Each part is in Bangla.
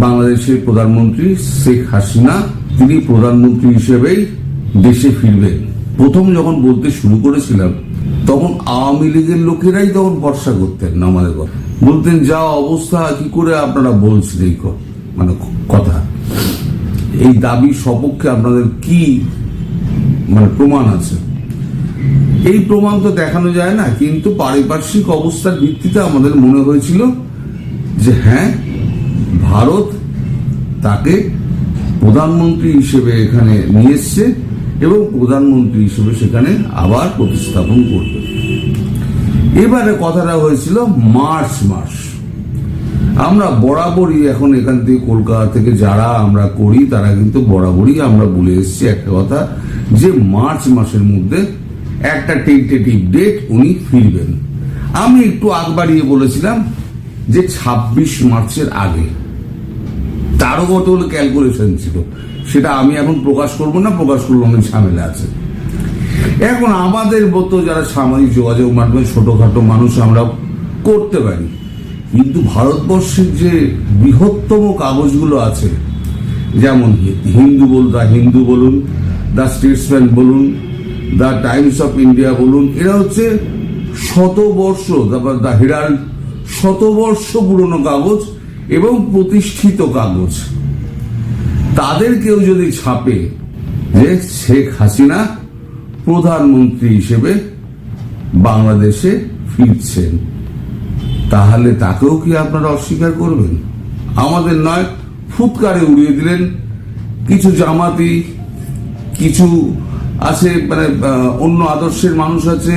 বাংলাদেশের প্রধানমন্ত্রী শেখ হাসিনা, তিনি প্রধানমন্ত্রী হিসেবেই দেশে ফিরবেন। প্রথম যখন বলতে শুরু করেছিলাম, তখন আওয়ামী লীগের লোকেরাই তখন ভরসা করতেন না আমাদের কথা। বলতেন, যা অবস্থা, কি করে আপনারা বলছেন এই মানে কথা। এই দাবি সপক্ষে আপনাদের কি মানে প্রমাণ আছে? এই প্রমাণ তো দেখানো যায় না, কিন্তু পারিপার্শ্বিক অবস্থার ভিত্তিতে আমাদের মনে হয়েছিল যে হ্যাঁ ভারত তাকে প্রধানমন্ত্রী হিসেবে এখানে নিয়ে এসছে এবং প্রধানমন্ত্রী হিসেবে সেখানে আবার প্রতিস্থাপন করবে। এবারে কথাটা হয়েছিল মার্চ মাস। আমরা বরাবরই এখন এখান থেকে কলকাতা থেকে যারা আমরা করি, তারা কিন্তু বরাবরই আমরা বলে এসেছি একটা কথা যে মার্চ মাসের মধ্যে একটা টেন্টেটিভ ডেট উনি ফিরবেন। আমি একটু আগ বাড়িয়ে বলেছিলাম যে ২৬ মার্চের আগে তারও কত ক্যালকুলেশন ছিল। সেটা আমি এখন প্রকাশ করব না, প্রকাশ করলে অনেক ঝামেলা আছে। এখন আমাদের মতো যারা সামাজিক যোগাযোগ মাধ্যমে ছোটখাটো মানুষ আমরা করতে পারি। কিন্তু ভারতবর্ষের যে বৃহত্তম কাগজগুলো আছে, যেমন হিন্দু বল দ্য হিন্দু বলুন দ্য স্টেটসম্যান বলুন দ্য টাইমস অফ ইন্ডিয়া বলুন, এরা হচ্ছে শতবর্ষ, তারপর দ্য হেরাল্ড, শতবর্ষ পুরনো কাগজ এবং প্রতিষ্ঠিত কাগজ। তাদের কেউ যদি ছাপে যে শেখ হাসিনা প্রধানমন্ত্রী হিসেবে বাংলাদেশে ফিরছেন, তাহলে তাকেও কি আপনারা অস্বীকার করবেন? আমাদের নয়, ফুৎকারে উড়িয়ে দিলেন কিছু জামাতি, কিছু আছে মানে অন্য আদর্শের মানুষ আছে,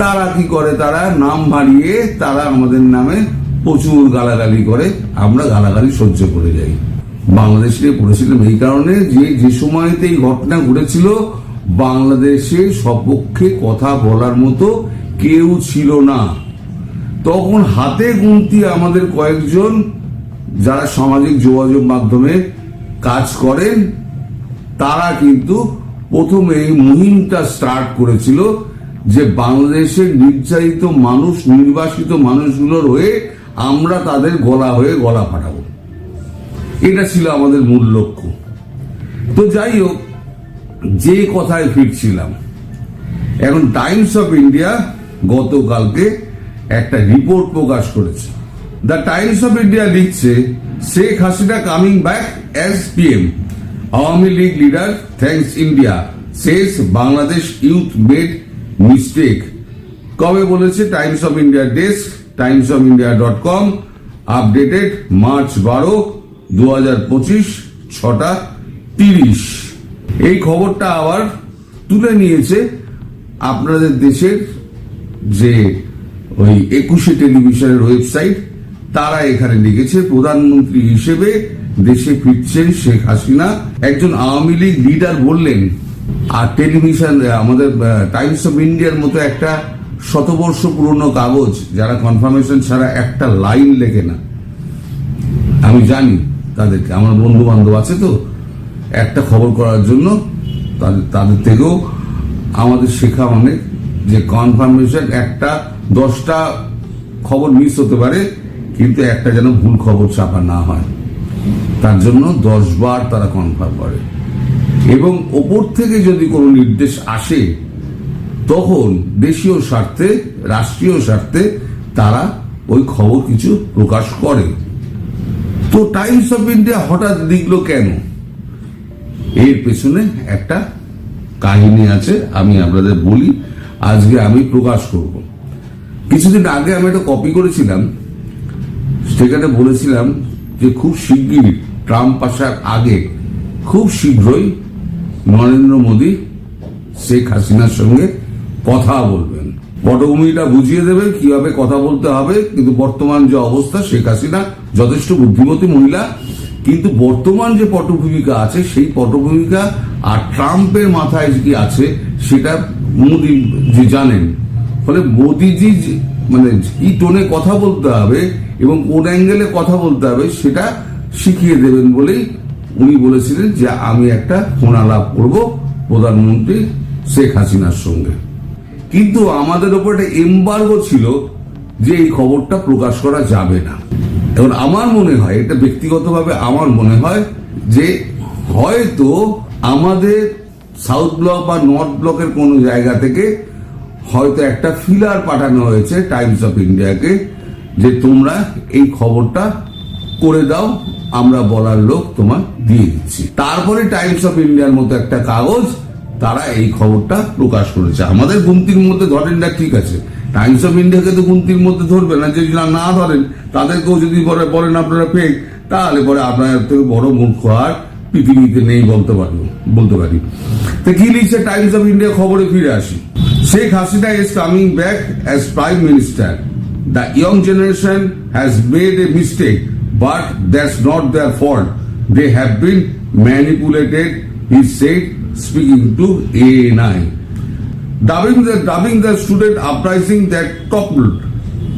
তারা কি করে? তারা নাম বাড়িয়ে তারা আমাদের নামে প্রচুর গালাগালি করে, আমরা গালাগালি সহ্য করে যাই। বাংলাদেশ নিয়ে পড়েছিলাম এই কারণে যে যে সময়তে এই ঘটনা ঘটেছিল, বাংলাদেশে সপক্ষে কথা বলার মতো কেউ ছিল না। তখন হাতে গুনতি আমাদের কয়েকজন যারা সামাজিক যোগাযোগ মাধ্যমে কাজ করেন, তারা কিন্তু প্রথমে মুহিমটা স্টার্ট করেছিল যে বাংলাদেশের নির্যাতিত মানুষ, নির্বাসিত মানুষগুলোর হয়ে আমরা তাদের গলা হয়ে গলা ফাটাবো। এটা ছিল আমাদের মূল লক্ষ্য। তো যাই হোক, যে কথায় ফিরছিলাম, এখন টাইমস অফ ইন্ডিয়া গতকালকে একটা রিপোর্ট প্রকাশ করেছে। দ্য টাইমস অফ ইন্ডিয়া লিখছে, Sheikh Hasina coming back as PM Awami League leader thanks India শেষ বাংলাদেশ ইউথ মেড মিস্টেক কবে বলেছে? Times of India desk Times of India dot com updated March বারো দু হাজার পঁচিশ, ছটা তিরিশ। এই খবরটা আবার তুলে নিয়েছে আপনাদের দেশের যে ওই একুশে টেলিভিশনের ওয়েবসাইট, তারা এখানে লিখেছে, প্রধানমন্ত্রী হিসেবে দেশে ফিরছেন শেখ হাসিনা। একজন আওয়ামী লীগ লিডার বললেন আর টেলিভিশন আমাদের টাইমস অফ ইন্ডিয়ার মতো একটা শতবর্ষ পুরনো কাগজ যারা কনফার্মেশন ছাড়া একটা লাইন লেখে না। আমি জানি তাদেরকে, আমার বন্ধু বান্ধব আছে তো, একটা খবর করার জন্য তাদের তাদের থেকেও আমাদের শেখা অনেক যে কনফার্মেশন একটা দশটা খবর মিস হতে পারে, কিন্তু একটা যেন ভুল খবর ছাপা না হয়। তার জন্য দশ বার তারা কনফার্ম করে। এবং ওপর থেকে যদি কোনো নির্দেশ আসে, তখন দেশীয় স্বার্থে, রাষ্ট্রীয় স্বার্থে তারা ওই খবর কিছু প্রকাশ করে। তো টাইমস অফ ইন্ডিয়া হঠাৎ লিখলো কেন? এর পেছনে একটা কাহিনী আছে, আমি আপনাদের বলি, আজকে আমি প্রকাশ করব। কিছুদিন আগে আমি একটা কপি করেছিলাম, সেখানে বলেছিলাম যে খুব শিগগিরই ট্রাম্প আসার আগে খুব শীঘ্রই নরেন্দ্র মোদী শেখ হাসিনার সঙ্গে কথা বলবেন। পটভূমিটা বুঝিয়ে দেবে, কীভাবে কথা বলতে হবে, কিন্তু বর্তমান যে অবস্থা, শেখ হাসিনা যথেষ্ট বুদ্ধিমতী মহিলা, কিন্তু বর্তমান যে পটভূমিকা আছে, সেই পটভূমিকা আর ট্রাম্পের মাথায় কি আছে, সেটা মোদী যে জানেন। ফলে মোদিজি মানে কি টোনে কথা বলতে হবে এবং কোন অ্যাঙ্গেলে কথা বলতে হবে, সেটা শিখিয়ে দেবেন বলেই উনি বলেছিলেন যে আমি একটা ফোন আলাপ করব প্রধানমন্ত্রী শেখ হাসিনার সঙ্গে। কিন্তু আমাদের ওপর একটা এম্বার্গো ছিল যে এই খবরটা প্রকাশ করা যাবে না। এখন আমার মনে হয়, এটা ব্যক্তিগতভাবে আমার মনে হয় যে হয়তো আমাদের সাউথ ব্লক বা নর্থ ব্লকের কোনো জায়গা থেকে হয়তো একটা ফিলার পাঠানো হয়েছে টাইমস অফ ইন্ডিয়াকে যে তোমরা এই খবরটা করে দাও, আমরা বলার লোক তোমার দিয়ে দিচ্ছি। তারপরে টাইমস অফ ইন্ডিয়ার মতো একটা কাগজ, তারা এই খবরটা প্রকাশ করেছে। আমাদের গুমতির মধ্যে ধরেন না, ঠিক আছে। টাইমস অফ ইন্ডিয়াকে তো গুমতির মধ্যে ধরবে না যদি না ধরেন, তাদেরকেও যদি পরে বলেন আপনারা ফেক তাহলে পরে আপনার থেকে বড় মূর্খ আর পৃথিবীতে নেই বলতে পারব, বলতে পারি। তো কি লিখছে টাইমস অফ ইন্ডিয়া খবরে ফিরে আসি। Sheikh Hasina is coming back as prime minister the young generation has made a mistake but that's not their fault. They have been manipulated, he said, to a nine dubbing the dubbing the student uprising that toppled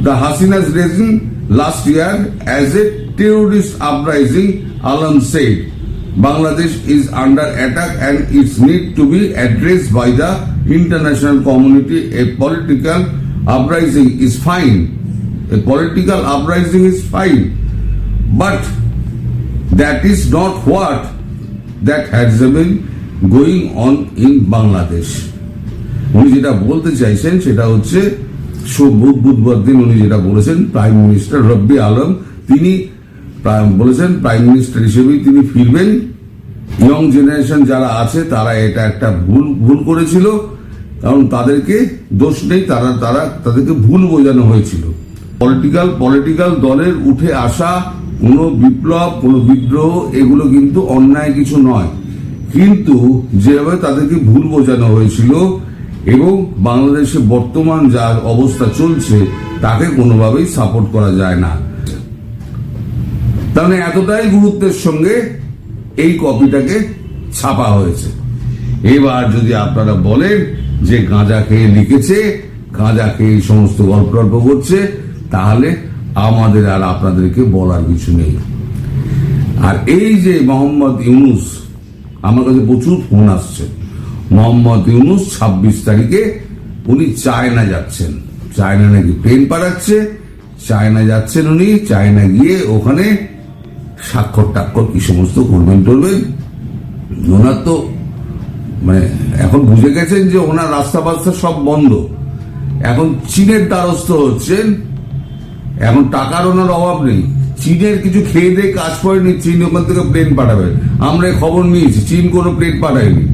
the Hasina's regime last year as a terrorist uprising, Alam said. Bangladesh is under attack and its need to be addressed by the international community. A political uprising is fine. A political uprising is fine. But that is not what that has been going on in Bangladesh. উনি যেটা বলতে চাইছেন সেটা হচ্ছে বুধবার দিন উনি যেটা বলেছেন প্রাইম মিনিস্টার রব্বি আলম, তিনি বলেছেন প্রাইম মিনিস্টার হিসেবেই তিনি ফিরবেন। ইয়ং জেনারেশন যারা আছে, তারা এটা একটা ভুল ভুল করেছিল। কারণ তাদেরকে দোষ নেই, তারা তারা তাদেরকে ভুল বোঝানো হয়েছিল। পলিটিক্যাল পলিটিক্যাল দলের উঠে আসা কোনো বিপ্লব, কোনো বিদ্রোহ, এগুলো কিন্তু অন্যায় কিছু নয়। কিন্তু যেভাবে তাদেরকে ভুল বোঝানো হয়েছিল এবং বাংলাদেশে বর্তমান যার অবস্থা চলছে, তাকে কোনোভাবেই সাপোর্ট করা যায় না। তাহলে এতটাই গুরুত্বের সঙ্গে এই কপিটাকে ছাপা হয়েছে। এবার যদি আপনারা বলেন যে গাঁজা খেয়ে লিখেছে, গাঁজা খেয়ে এই সমস্ত গল্প টল্প করছে, তাহলে আমাদের আর আপনাদেরকে বলার কিছু নেই। আর এই যে মোহাম্মদ ইউনুস, আমার কাছে প্রচুর ফোন আসছে। মোহাম্মদ ইউনুস ছাব্বিশ তারিখে উনি চায়না যাচ্ছেন। চায়না নাকি প্লেন পাঠাচ্ছে, চায়না যাচ্ছেন উনি, চায়না গিয়ে ওখানে স্বাক্ষর টাক্ষর কি সমস্ত করবেন টরবেন ওনার তো মানে এখন বুঝে গেছেন যে ওনার রাস্তা বাস্তা সব বন্ধ। এখন চীনের দ্বারস্থ হচ্ছেন এখন টাকার ওনার অভাব নেই। চীনের কিছু খেয়ে দিয়ে কাজ করেনি, চীন ওখান থেকে প্লেন পাঠাবে। আমরা খবর নিয়েছি, চীন কোনো প্লেন পাঠায়নি।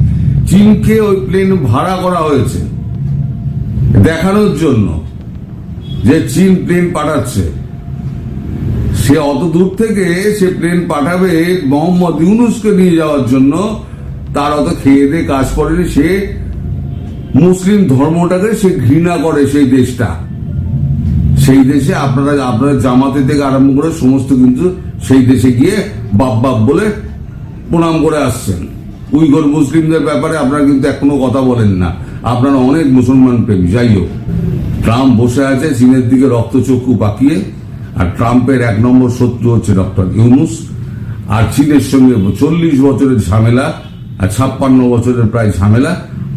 চীনকে ওই প্লেন ভাড়া করা হয়েছে দেখানোর জন্য যে চীন প্লেন পাঠাচ্ছে। সে অত দূর থেকে সে প্লেন পাঠাবে মোহাম্মদ ইউনুসকে নিয়ে যাওয়ার জন্য। তার অত খেয়ে দিয়ে কাজ করেনি সে। মুসলিম ধর্মটাকে সে ঘৃণা করে সেই দেশটা। সেই দেশে আপনারা আপনারা জামাতে থেকে আরম্ভ করে সমস্ত কিন্তু সেই দেশে গিয়ে বাপ বাপ বলে প্রণাম করে আসছেন। উইগর মুসলিমদের ব্যাপারে আপনারা কিন্তু এখনও কথা বলেন না। আপনারা অনেক মুসলমান প্রেমী, যাই হোক। ট্রাম্প বসে আছে, চীনের দিকে রক্তচক্ষু পাকিয়ে, আর ট্রাম্পের এক নম্বর শত্রু হচ্ছে ডক্টর ইউনুস। আর চীনের সঙ্গে চল্লিশ বছরের ঝামেলা, আর ছাপ্পান্ন বছরের প্রায় ঝামেলা,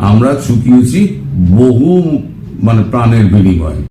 আমরা চুকিয়েছি বহু মানে প্রাণের বিনিময়।